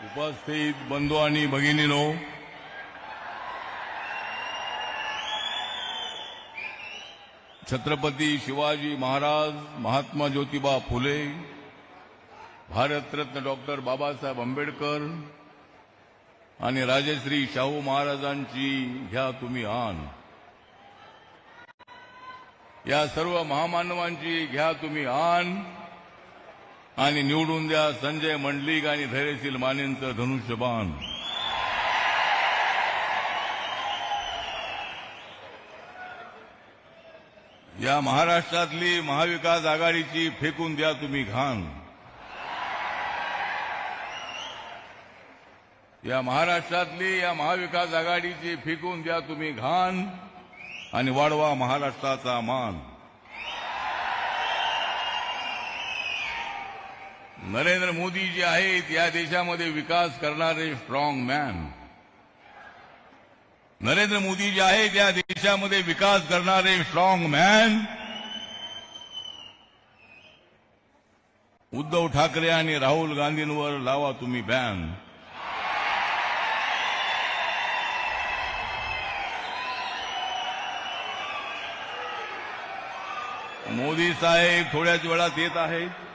उपस्थित बंधू आणि भगिनीनो छत्रपती शिवाजी महाराज महात्मा ज्योतिबा फुले भारतरत्न डॉक्टर बाबासाहेब आंबेडकर आणि राजश्री शाहू महाराजांची घ्या तुम्ही आण. या सर्व महामानवांची घ्या तुम्ही आण. आणि निवडून द्या संजय मंडलिक आणि धैर्यशील मानेंचं धनुष्यबाण. या महाराष्ट्रातली महाविकास आघाडीची फेकून द्या तुम्ही घाण. या महाराष्ट्रातली या महाविकास आघाडीची फेकून द्या तुम्ही घाण. आणि वाढवा महाराष्ट्राचा मान. नरेंद्र मोदी जे आहेत या देशामध्ये विकास करणारे स्ट्रॉंग मॅन नरेंद्र मोदी जे आहेत या देशामध्ये विकास करणारे स्ट्रॉंग मॅन उद्धव ठाकरे आणि राहुल गांधींवर लावा तुम्ही बॅन मोदी साहेब थोड्याच वेळात येत आहेत.